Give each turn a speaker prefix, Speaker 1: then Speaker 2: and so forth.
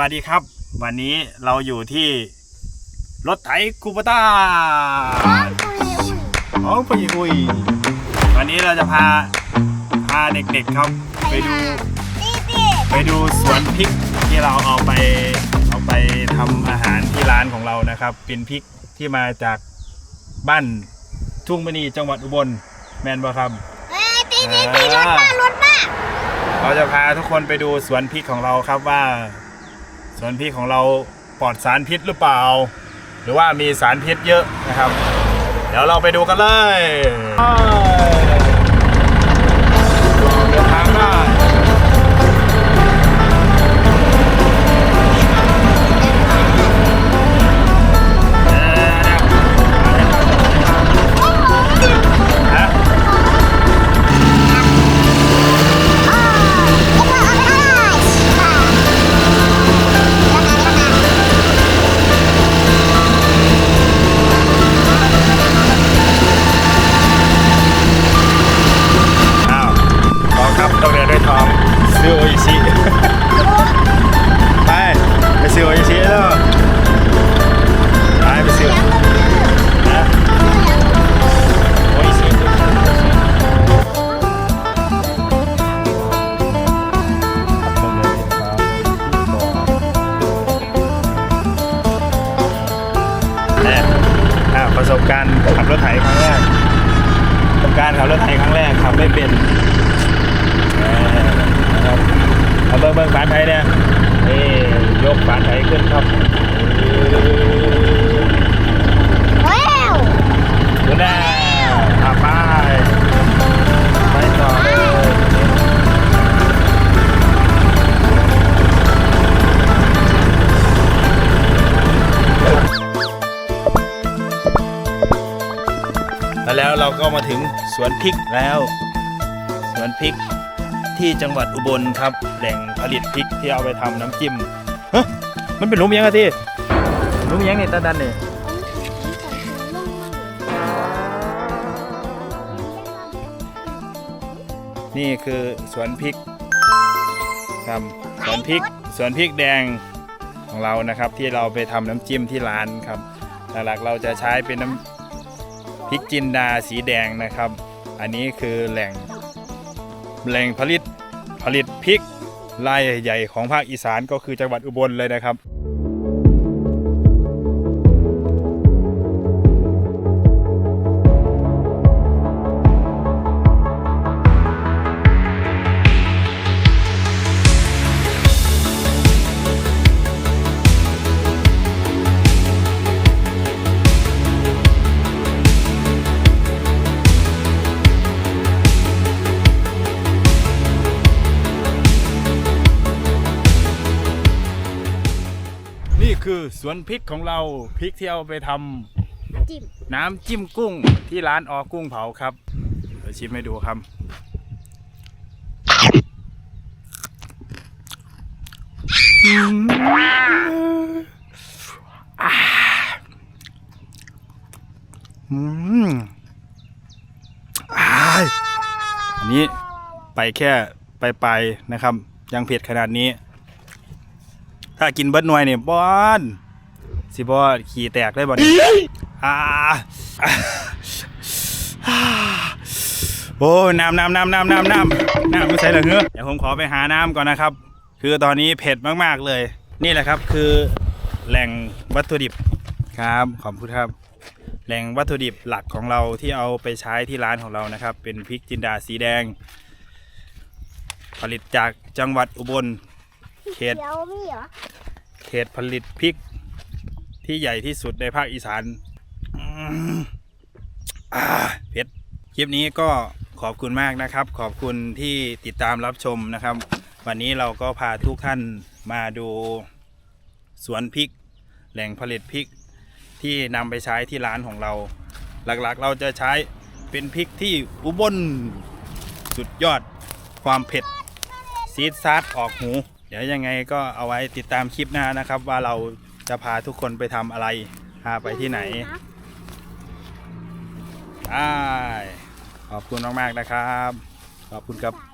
Speaker 1: วัสดีครับ วันนี้เราอยู่ที่รถไถคูปต้าของพี่อุยวันนี้เราจะพาพาเด็กๆครับ ไปดู ไปดูสวนพริกที่เราเอาไปเอาไปทำอาหารที่ร้านของเรานะครับ เป็นพริกที่มาจากบ้านทุ่งมณีจังหวัดอุบลแมนบ่ครับ
Speaker 2: เอ้ยตีตีตีรถป้ารถป้า
Speaker 1: เราจะพาทุกคนไปดูสวนพริกของเราครับว่า สวนพริกของเราปลอดสารพิษหรือเปล่า หรือว่ามีสารพิษเยอะนะครับ เดี๋ยวเราไปดูกันเลยเดินทางได้ ประสบการณ์ขับรถไถครั้งแรกประสบการณ์ขับรถไถครั้งแรกขับไม่เป็นนะครับเอาเบิ้งเบิ้งฝาไทยเนี่ยนี่ยกฝาไทยขึ้นครับ แล้วเราก็มาถึงสวนพริกแล้ว สวนพริกที่จังหวัดอุบลครับ แหล่งผลิตพริกที่เอาไปทำน้ำจิ้มฮะมันเป็นหลุมยังอะที่หลุมยังนี่ตาดันนี่นี่คือสวนพริกครับสวนพริกสวนพริกแดงของเรานะครับ ที่เราไปทำน้ำจิ้มที่ร้านครับหลักๆเราจะใช้เป็นน้ำ พริกจินดาสีแดงนะครับ อันนี้คือแหล่งแหล่งผลิตผลิตพริกรายใหญ่ของภาคอีสานก็คือจังหวัดอุบลเลยนะครับ คือสวนพริกของเราพริกที่เอาไปทำ
Speaker 2: จิ้ม
Speaker 1: น้ำจิ้มกุ้งที่ร้านออกุ้งเผาครับเดี๋ยวชิมให้ดูครับ อืมอ่าอืมอ่ายอันนี้ไปแค่ไปไปๆนะครับ ยังเผ็ดขนาดนี้ ถ้ากินเบิดหน่วยเนี่ยบอนสิบอขี่แตกได้บ่เนี่ยอ่าโอ้ยน้ำน้ำน้ำน้ำน้ำน้ำน้ำไม่ใช่เหรอเงือเดี๋ยวผมขอไปหาน้ำก่อนนะครับ คือตอนนี้เผ็ดมากๆเลย นี่แหละครับคือแหล่งวัตถุดิบครับขอบคุณครับ แหล่งวัตถุดิบหลักของเราที่เอาไปใช้ที่ร้านของเรานะครับ เป็นพริกจินดาสีแดง ผลิตจากจังหวัดอุบลเขต เขตผลิตพริกที่ใหญ่ที่สุดในภาคอีสานอืมอ่าเผ็ดคลิปนี้ก็ขอบคุณมากนะครับ ขอบคุณที่ติดตามรับชมนะครับ วันนี้เราก็พาทุกท่านมาดูสวนพริก แหล่งผลิตพริกที่นำไปใช้ที่ร้านของเรา หลักๆเราจะใช้เป็นพริกที่อุบลสุดยอดความเผ็ดซีดซาดออกหู เดี๋ยวยังไงก็เอาไว้ติดตามคลิปหน้านะครับ ว่าเราจะพาทุกคนไปทำอะไรพาไปที่ไหนได้ขอบคุณมากๆนะครับ ขอบคุณครับ